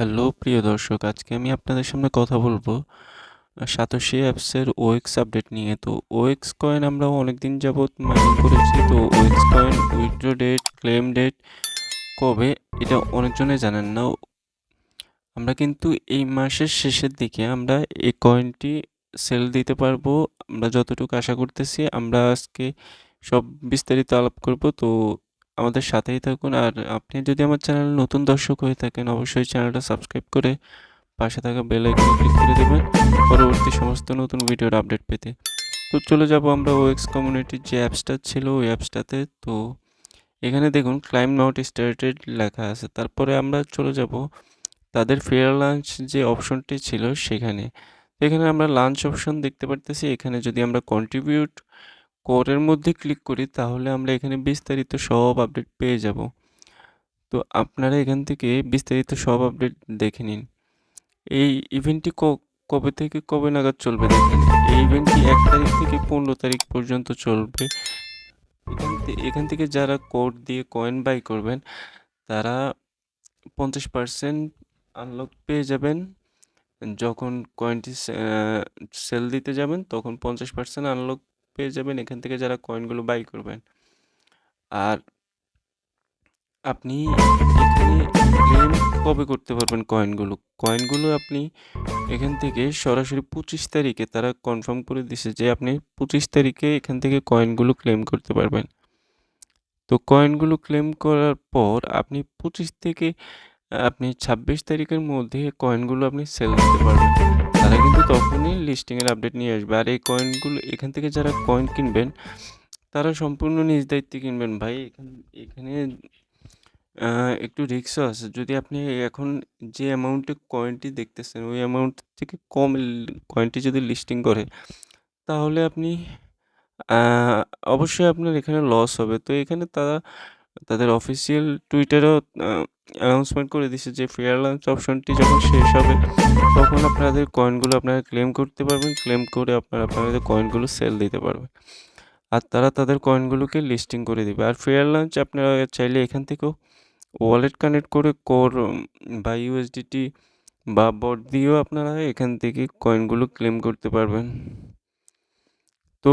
Hello, প্রিয় দর্শক, আজকে আমি আপনাদের সামনে কথা বলব সাতোশি অ্যাপসের ওএক্স আপডেট নিয়ে। তো ওএক্স কয়েন আমরা অনেক দিন যাবত মাইনিং করেছি। তো OX coin withdraw date claim date কবে, এটা অনেকজনে জানেন না। আমরা কিন্তু এই মাসের শেষের দিকে আমরা এই কয়েনটি সেল দিতে পারব। আমরা যতটুকু আশা করতেছি, আমরা আজকে সব বিস্তারিত আলাপ করব। তো আমাদের সাথেই থাকুন। আর আপনি যদি আমার চ্যানেল নতুন দর্শক হয়ে থাকেন, অবশ্যই চ্যানেলটা সাবস্ক্রাইব করে পাশে থাকা বেল আইকনে ক্লিক করে দেবেন পরবর্তী সমস্ত নতুন ভিডিওর আপডেট পেতে। তো চলে যাব আমরা ওএক্স কমিউনিটির যে অ্যাপসটা ছিল, ওই অ্যাপসটাতে। তো এখানে দেখুন ক্লাইম নট স্টার্টেড লেখা আছে। তারপরে আমরা চলে যাব তাদের ফেয়ার লাঞ্চ যে অপশনটি ছিল সেখানে। এখানে আমরা লাঞ্চ অপশন দেখতে পারতেছি। এখানে যদি আমরা কন্ট্রিবিউট কোরের মধ্যে ক্লিক করি, তাহলে আমরা এখানে বিস্তারিত সব আপডেট পেয়ে যাব। তো আপনারা এখান থেকে বিস্তারিত সব আপডেট দেখে নিন। এই ইভেন্টটি কবে থেকে কবে নাগাদ চলবে দেখেন এই ইভেন্টটি এক তারিখ থেকে পনেরো তারিখ পর্যন্ত চলবে। এখান থেকে এখান থেকে যারা কোড দিয়ে কয়েন বাই করবেন, তারা পঞ্চাশ পার্সেন্ট আনলক পেয়ে যাবেন। যখন কয়েনটি সেল দিতে যাবেন, তখন পঞ্চাশ পার্সেন্ট আনলক পেয়ে যাবেন। এখান থেকে যারা কয়েনগুলো বাই করবেন। আর আপনি কবে করতে পারবেন কয়েনগুলো কয়েনগুলো আপনি এখান থেকে সরাসরি পঁচিশ তারিখে তারা কনফার্ম করে দিছে যে আপনি পঁচিশ তারিখে এখান থেকে কয়েনগুলো ক্লেম করতে পারবেন। তো কয়েনগুলো ক্লেম করার পর আপনি পঁচিশ থেকে আপনি ছাব্বিশ তারিখের মধ্যে কয়েনগুলো আপনি সেল দিতে পারবেন। তারা কিন্তু তখনই লিস্টিংয়ের আপডেট নিয়ে আসবে। আর এই কয়েনগুলো এখান থেকে যারা কয়েন কিনবেন, তারা সম্পূর্ণ নিজ দায়িত্বে কিনবেন। ভাই, এখানে এখানে একটু রিস্কও আছে। যদি আপনি এখন যে অ্যামাউন্টে কয়েনটি দেখতেছেন, ওই অ্যামাউন্ট থেকে কম কয়েনটি যদি লিস্টিং করে, তাহলে আপনি অবশ্যই আপনার এখানে লস হবে। তো এখানে তারা, তাদের অফিসিয়াল টুইটারেও অ্যানাউন্সমেন্ট করে দিছে যে ফেয়ার লাঞ্চ অপশনটি যখন শেষ হবে, তখন আপনাদের কয়েনগুলো আপনারা ক্লেম করতে পারবেন। ক্লেম করে আপনারা আপনাদের কয়েনগুলো সেল দিতে পারবেন। আর তারা তাদের কয়েনগুলোকে লিস্টিং করে দিবে। আর ফেয়ার লাঞ্চ আপনারা চাইলে এখান থেকেও ওয়ালেট কানেক্ট করে কোর বা ইউএসডিটি বা বট দিয়েও আপনারা এখান থেকে কয়েনগুলো ক্লেম করতে পারবেন। তো,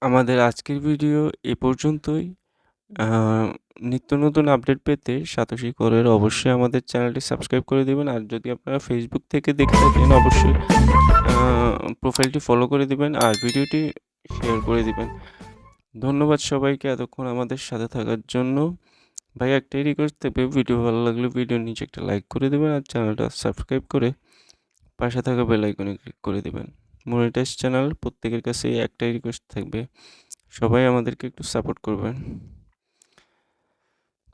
আমাদের আজকের ভিডিও এ পর্যন্তই। নিত্য নতুন আপডেট পেতে সাতোশি করের অবশ্যই আমাদের চ্যানেলটি সাবস্ক্রাইব করে দেবেন। আর যদি আপনারা ফেসবুক থেকে দেখে থাকেন, অবশ্যই প্রোফাইলটি ফলো করে দিবেন আর ভিডিওটি শেয়ার করে দিবেন। ধন্যবাদ সবাইকে এতক্ষণ আমাদের সাথে থাকার জন্য। ভাই, একটাই রিকোয়েস্ট থাকবে ভিডিও ভালো লাগলে ভিডিও নিচে একটা লাইক করে দেবেন আর চ্যানেলটা সাবস্ক্রাইব করে পাশে থাকা বেল ক্লিক করে দেবেন। মনিটাইজ চ্যানেল প্রত্যেকের কাছে একটাই রিকোয়েস্ট থাকবে। সবাই আমাদেরকে একটু সাপোর্ট করবেন।